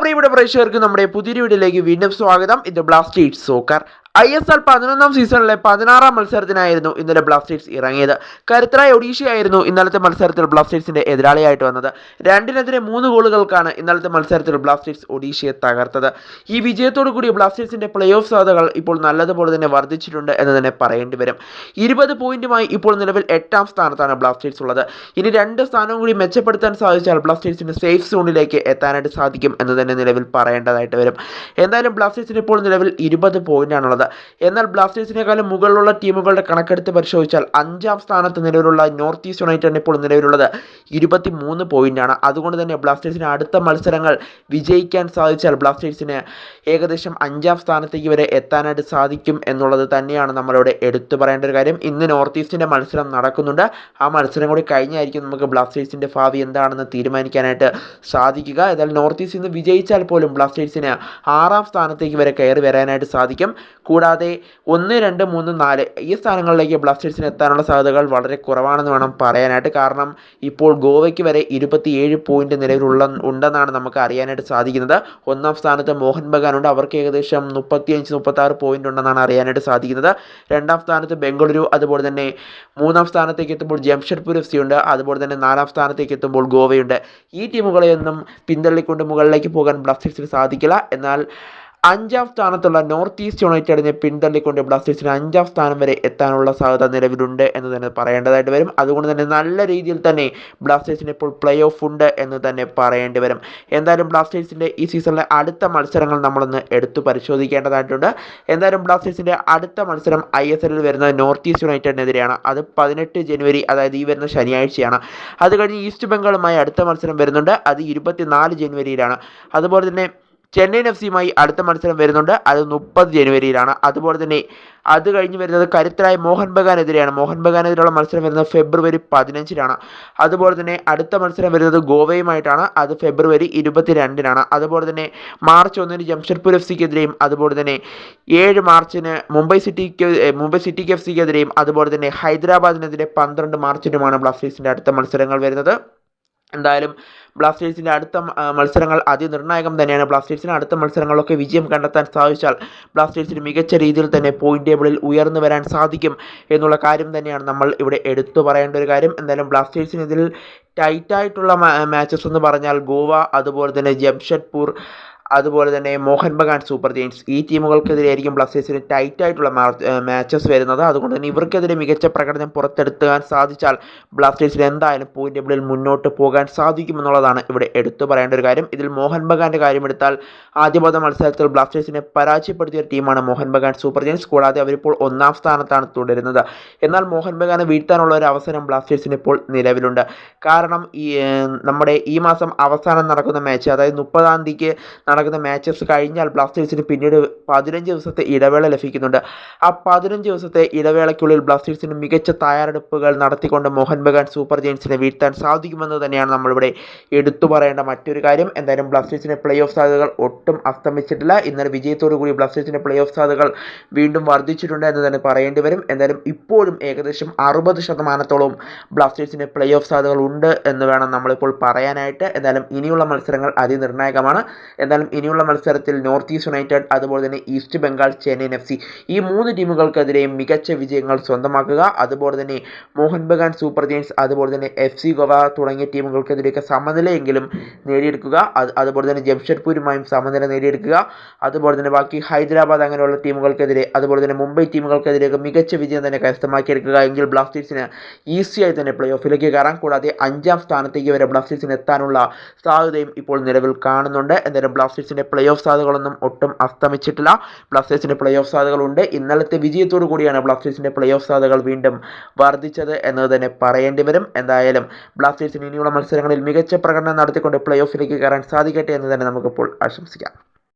പ്രിയപ്പെട്ട പ്രേക്ഷകർക്കും നമ്മുടെ പുതിയ വീഡിയോയിലേക്ക് വീണ്ടും സ്വാഗതം. ഇത് Blasters soccer I S L പതിനൊന്നാം സീസണിലെ പതിനാറാം മത്സരത്തിനായിരുന്നു ഇന്നലെ ബ്ലാസ്റ്റേഴ്സ് ഇറങ്ങിയത്. കരുത്തരായ ഒഡീഷയായിരുന്നു ഇന്നലത്തെ മത്സരത്തിൽ ബ്ലാസ്റ്റേഴ്സിന്റെ എതിരാളിയായിട്ട് വന്നത്. രണ്ടിനെതിരെ മൂന്ന് ഗോളുകൾക്കാണ് ഇന്നലത്തെ മത്സരത്തിൽ ബ്ലാസ്റ്റേഴ്സ് ഒഡീഷയെ തകർത്തത്. ഈ വിജയത്തോടു കൂടി ബ്ലാസ്റ്റേഴ്സിന്റെ പ്ലേ ഓഫ് സാധ്യതകൾ ഇപ്പോൾ നല്ലതുപോലെ തന്നെ വർദ്ധിച്ചിട്ടുണ്ട് എന്ന് തന്നെ പറയേണ്ടി വരും. ഇരുപത് പോയിന്റുമായി ഇപ്പോൾ നിലവിൽ എട്ടാം സ്ഥാനത്താണ് ബ്ലാസ്റ്റേഴ്സ് ഉള്ളത്. ഇനി രണ്ട് സ്ഥാനവും കൂടി മെച്ചപ്പെടുത്താൻ സാധിച്ചാൽ ബ്ലാസ്റ്റേഴ്സിന് സേഫ് സോണിലേക്ക് എത്താനായിട്ട് സാധിക്കും എന്ന് തന്നെ നിലവിൽ പറയേണ്ടതായിട്ട് വരും. എന്തായാലും ബ്ലാസ്റ്റേഴ്സിന് ഇപ്പോൾ നിലവിൽ ഇരുപത് പോയിന്റാണുള്ളത്. എന്നാൽ ബ്ലാസ്റ്റേഴ്സിനേക്കാളും മുകളിലുള്ള ടീമുകളുടെ കണക്കെടുത്ത് പരിശോധിച്ചാൽ അഞ്ചാം സ്ഥാനത്ത് നിലവിലുള്ള നോർത്ത് ഈസ്റ്റ് യുണൈറ്റഡ് ഇപ്പോൾ നിലവിലുള്ളത് ഇരുപത്തി മൂന്ന് പോയിന്റാണ് അതുകൊണ്ട് തന്നെ ബ്ലാസ്റ്റേഴ്സിന് അടുത്ത മത്സരങ്ങൾ വിജയിക്കാൻ സാധിച്ചാൽ ബ്ലാസ്റ്റേഴ്സിന് ഏകദേശം അഞ്ചാം സ്ഥാനത്തേക്ക് വരെ എത്താനായിട്ട് സാധിക്കും എന്നുള്ളത് തന്നെയാണ് നമ്മളിവിടെ എടുത്തു പറയേണ്ട ഒരു കാര്യം. ഇന്ന് നോർത്ത് ഈസ്റ്റിന്റെ മത്സരം നടക്കുന്നുണ്ട്. ആ മത്സരം കൂടി കഴിഞ്ഞായിരിക്കും നമുക്ക് ബ്ലാസ്റ്റേഴ്സിന്റെ ഭാവി എന്താണെന്ന് തീരുമാനിക്കാനായിട്ട് സാധിക്കുക. എന്നാൽ നോർത്ത് ഈസ്റ്റ് ഇന്ന് വിജയിച്ചാൽ പോലും ബ്ലാസ്റ്റേഴ്സിന് ആറാം സ്ഥാനത്തേക്ക് വരെ കയറി വരാനായിട്ട് സാധിക്കും. കൂടാതെ ഒന്ന് രണ്ട് മൂന്ന് നാല് ഈ സ്ഥാനങ്ങളിലേക്ക് ബ്ലാസ്റ്റേഴ്സിന് എത്താനുള്ള സാധ്യതകൾ വളരെ കുറവാണെന്ന് വേണം പറയാനായിട്ട്. കാരണം ഇപ്പോൾ ഗോവയ്ക്ക് വരെ ഇരുപത്തിയേഴ് പോയിന്റ് നിലവിലുള്ള ഉണ്ടെന്നാണ് നമുക്ക് അറിയാനായിട്ട് സാധിക്കുന്നത്. ഒന്നാം സ്ഥാനത്ത് മോഹൻ ബഗാനുണ്ട് അവർക്ക് ഏകദേശം മുപ്പത്തിയഞ്ച് മുപ്പത്തി ആറ് പോയിന്റ് ഉണ്ടെന്നാണ് അറിയാനായിട്ട് സാധിക്കുന്നത്. രണ്ടാം സ്ഥാനത്ത് ബംഗളൂരു അതുപോലെ തന്നെ മൂന്നാം സ്ഥാനത്തേക്ക് എത്തുമ്പോൾ ജംഷഡ്പൂർ എഫ് സി ഉണ്ട്. അതുപോലെ തന്നെ നാലാം സ്ഥാനത്തേക്ക് എത്തുമ്പോൾ ഗോവയുണ്ട്. ഈ ടീമുകളെയൊന്നും പിന്തള്ളിക്കൊണ്ട് മുകളിലേക്ക് പോകാൻ ബ്ലാസ്റ്റേഴ്സിന് സാധിക്കില്ല. എന്നാൽ അഞ്ചാം സ്ഥാനത്തുള്ള നോർത്ത് ഈസ്റ്റ് യുണൈറ്റഡിനെ പിന്തള്ളിക്കൊണ്ട് ബ്ലാസ്റ്റേഴ്സിന് അഞ്ചാം സ്ഥാനം വരെ എത്താനുള്ള സാധ്യത നിലവിലുണ്ട് എന്ന് തന്നെ പറയേണ്ടതായിട്ട് വരും. അതുകൊണ്ട് തന്നെ നല്ല രീതിയിൽ തന്നെ ബ്ലാസ്റ്റേഴ്സിന് ഇപ്പോൾ പ്ലേ ഓഫ് ഉണ്ട് എന്ന് തന്നെ പറയേണ്ടി വരും. എന്തായാലും ബ്ലാസ്റ്റേഴ്സിന്റെ ഈ സീസണിലെ അടുത്ത മത്സരങ്ങൾ നമ്മളൊന്ന് എടുത്തു പരിശോധിക്കേണ്ടതായിട്ടുണ്ട്. എന്തായാലും ബ്ലാസ്റ്റേഴ്സിന്റെ അടുത്ത മത്സരം ഐ എസ് എല്ലിൽ വരുന്നത് നോർത്ത് ഈസ്റ്റ് യുണൈറ്റഡിനെതിരെയാണ്. അത് പതിനെട്ട് ജനുവരി അതായത് ഈ വരുന്ന ശനിയാഴ്ചയാണ്. അത് കഴിഞ്ഞ് ഈസ്റ്റ് ബംഗാളുമായി അടുത്ത മത്സരം വരുന്നുണ്ട്. അത് ഇരുപത്തിനാല് ജനുവരിയിലാണ്. അതുപോലെ തന്നെ ചെന്നൈയിൻ എഫ് സിയുമായി അടുത്ത മത്സരം വരുന്നുണ്ട്. അത് മുപ്പത് ജനുവരിയിലാണ്. അതുപോലെ തന്നെ അത് കഴിഞ്ഞ് വരുന്നത് കരുത്തരായ മോഹൻ ബഗാനെതിരെയാണ്. മോഹൻ ബഗാനെതിരെയുള്ള മത്സരം വരുന്നത് ഫെബ്രുവരി പതിനഞ്ചിനാണ്. അതുപോലെ തന്നെ അടുത്ത മത്സരം വരുന്നത് ഗോവയുമായിട്ടാണ്. അത് ഫെബ്രുവരി ഇരുപത്തിരണ്ടിനാണ്. അതുപോലെ തന്നെ മാർച്ച് ഒന്നിന് ജംഷഡ്പൂർ എഫ് സിക്കെതിരെയും അതുപോലെ തന്നെ ഏഴ് മാർച്ചിന് മുംബൈ സിറ്റിക്ക് മുംബൈ സിറ്റിക്ക് എഫ് സിക്കെതിരെയും അതുപോലെ തന്നെ ഹൈദരാബാദിനെതിരെ പന്ത്രണ്ട് മാർച്ചിനുമാണ് ബ്ലാസ്റ്റേഴ്സിന്റെ അടുത്ത മത്സരങ്ങൾ വരുന്നത്. എന്തായാലും ബ്ലാസ്റ്റേഴ്സിന്റെ അടുത്ത മത്സരങ്ങൾ അതിനിർണായകം തന്നെയാണ്. ബ്ലാസ്റ്റേഴ്സിന് അടുത്ത മത്സരങ്ങളൊക്കെ വിജയം കണ്ടെത്താൻ സാധിച്ചാൽ ബ്ലാസ്റ്റേഴ്സിന് മികച്ച രീതിയിൽ തന്നെ പോയിന്റ് ടേബിളിൽ ഉയർന്നു വരാൻ സാധിക്കും എന്നുള്ള കാര്യം തന്നെയാണ് നമ്മൾ ഇവിടെ എടുത്തു പറയേണ്ട ഒരു കാര്യം. എന്തായാലും ബ്ലാസ്റ്റേഴ്സിന് ഇതിൽ ടൈറ്റായിട്ടുള്ള മാച്ചസ് എന്ന് പറഞ്ഞാൽ ഗോവ അതുപോലെ തന്നെ ജംഷഡ്പൂർ അതുപോലെ തന്നെ മോഹൻ ബഗാൻ സൂപ്പർ ജെയിൻസ്. ഈ ടീമുകൾക്കെതിരെയായിരിക്കും ബ്ലസ്റ്റേഴ്സിന് ടൈറ്റ് ആയിട്ടുള്ള മാച്ചസ് വരുന്നത്. അതുകൊണ്ട് തന്നെ ഇവർക്കെതിരെ മികച്ച പ്രകടനം പുറത്തെടുക്കാൻ സാധിച്ചാൽ ബ്ലാസ്റ്റേഴ്സിന് എന്തായാലും പോയിന്റ് ടേബിളിൽ മുന്നോട്ട് പോകാൻ സാധിക്കുമെന്നുള്ളതാണ് ഇവിടെ എടുത്തു പറയേണ്ട ഒരു കാര്യം. ഇതിൽ മോഹൻ ബഗാന്റെ കാര്യമെടുത്താൽ ആദ്യപാദ മത്സരത്തിൽ ബ്ലാസ്റ്റേഴ്സിനെ പരാജയപ്പെടുത്തിയ ടീമാണ് മോഹൻ ബഗാൻ സൂപ്പർ ജെയിൻസ്. കൂടാതെ അവരിപ്പോൾ ഒന്നാം സ്ഥാനത്താണ് തുടരുന്നത്. എന്നാൽ മോഹൻ ബഗാനെ വീഴ്ത്താനുള്ള ഒരു അവസരം ബ്ലാസ്റ്റേഴ്സിന് ഇപ്പോൾ നിലവിലുണ്ട്. കാരണം ഈ നമ്മുടെ ഈ മാസം അവസാനം നടക്കുന്ന മാച്ച് അതായത് മുപ്പതാം തീയതിക്ക് നടക്കുന്ന മാച്ചസ് കഴിഞ്ഞാൽ ബ്ലാസ്റ്റേഴ്സിന് പിന്നീട് പതിനഞ്ച് ദിവസത്തെ ഇടവേള ലഭിക്കുന്നുണ്ട്. ആ പതിനഞ്ച് ദിവസത്തെ ഇടവേളയ്ക്കുള്ളിൽ ബ്ലാസ്റ്റേഴ്സിന് മികച്ച തയ്യാറെടുപ്പുകൾ നടത്തിക്കൊണ്ട് മോഹൻ ബഗാൻ സൂപ്പർ ജെയിൻസിനെ വീഴ്ത്താൻ സാധിക്കുമെന്ന് തന്നെയാണ് നമ്മളിവിടെ എടുത്തു പറയേണ്ട മറ്റൊരു കാര്യം. എന്തായാലും ബ്ലാസ്റ്റേഴ്സിന് പ്ലേ ഓഫ് സാധ്യതകൾ ഒട്ടും അസ്തമിച്ചിട്ടില്ല. ഇന്നലെ വിജയത്തോടു കൂടി ബ്ലാസ്റ്റേഴ്സിന്റെ പ്ലേ ഓഫ് സാധ്യതകൾ വീണ്ടും വർദ്ധിച്ചിട്ടുണ്ട് എന്ന് തന്നെ പറയേണ്ടി വരും. എന്തായാലും ഇപ്പോഴും ഏകദേശം അറുപത് ശതമാനത്തോളം ബ്ലാസ്റ്റേഴ്സിന് പ്ലേ ഓഫ് സാധ്യതകൾ ഉണ്ട് എന്ന് വേണം നമ്മളിപ്പോൾ പറയാനായിട്ട്. എന്തായാലും ഇനിയുള്ള മത്സരങ്ങൾ അതിനിർണായകമാണ്. എന്തായാലും ഇനിയുള്ള മത്സരത്തിൽ നോർത്ത് ഈസ്റ്റ് യുണൈറ്റഡ് അതുപോലെ തന്നെ east Bengal Chennaiyin F C. ഈ മൂന്ന് ടീമുകൾക്കെതിരെയും മികച്ച വിജയങ്ങൾ സ്വന്തമാക്കുക. അതുപോലെ തന്നെ മോഹൻ ബഗാൻ സൂപ്പർ ജെയിൻസ് അതുപോലെ തന്നെ എഫ് സി ഗോവ തുടങ്ങിയ ടീമുകൾക്കെതിരെയൊക്കെ സമനിലയെങ്കിലും നേടിയെടുക്കുക. അത് അതുപോലെ തന്നെ ജംഷഡ്പൂരുമായും സമനില നേടിയെടുക്കുക. അതുപോലെ തന്നെ ബാക്കി ഹൈദരാബാദ് അങ്ങനെയുള്ള ടീമുകൾക്കെതിരെ അതുപോലെ തന്നെ മുംബൈ ടീമുകൾക്കെതിരെയൊക്കെ മികച്ച വിജയം തന്നെ കരസ്ഥമാക്കിയെടുക്കുക. എങ്കിൽ ബ്ലാസ്റ്റേഴ്സിന് ഈസിയായി തന്നെ പ്ലേ ഓഫിലേക്ക് കയറാൻ കൂടാതെ അഞ്ചാം സ്ഥാനത്തേക്ക് വരെ ബ്ലാസ്റ്റേഴ്സിന് എത്താനുള്ള സാധ്യതയും ഇപ്പോൾ നിലവിൽ കാണുന്നുണ്ട്. എന്തായാലും ബ്ലാസ്റ്റേഴ്സിന്റെ പ്ലേ ഓഫ് സാധ്യതകളൊന്നും ഒട്ടും അസ്തമിച്ചിട്ടില്ല. ബ്ലാസ്റ്റേഴ്സിന്റെ പ്ലേ ഓഫ് സാധ്യതകളുണ്ട് ഇന്നലത്തെ വിജയത്തോടു കൂടിയാണ് ബ്ലാസ്റ്റേഴ്സിന്റെ പ്ലേ ഓഫ് സാധ്യതകൾ വീണ്ടും വർദ്ധിച്ചത് എന്നത് തന്നെ പറയേണ്ടി വരും. എന്തായാലും ബ്ലാസ്റ്റേഴ്സിന് ഇനിയുള്ള മത്സരങ്ങളിൽ മികച്ച പ്രകടനം നടത്തിക്കൊണ്ട് പ്ലേ ഓഫിലേക്ക് കയറാൻ സാധിക്കട്ടെ എന്ന് തന്നെ നമുക്കിപ്പോൾ ആശംസിക്കാം.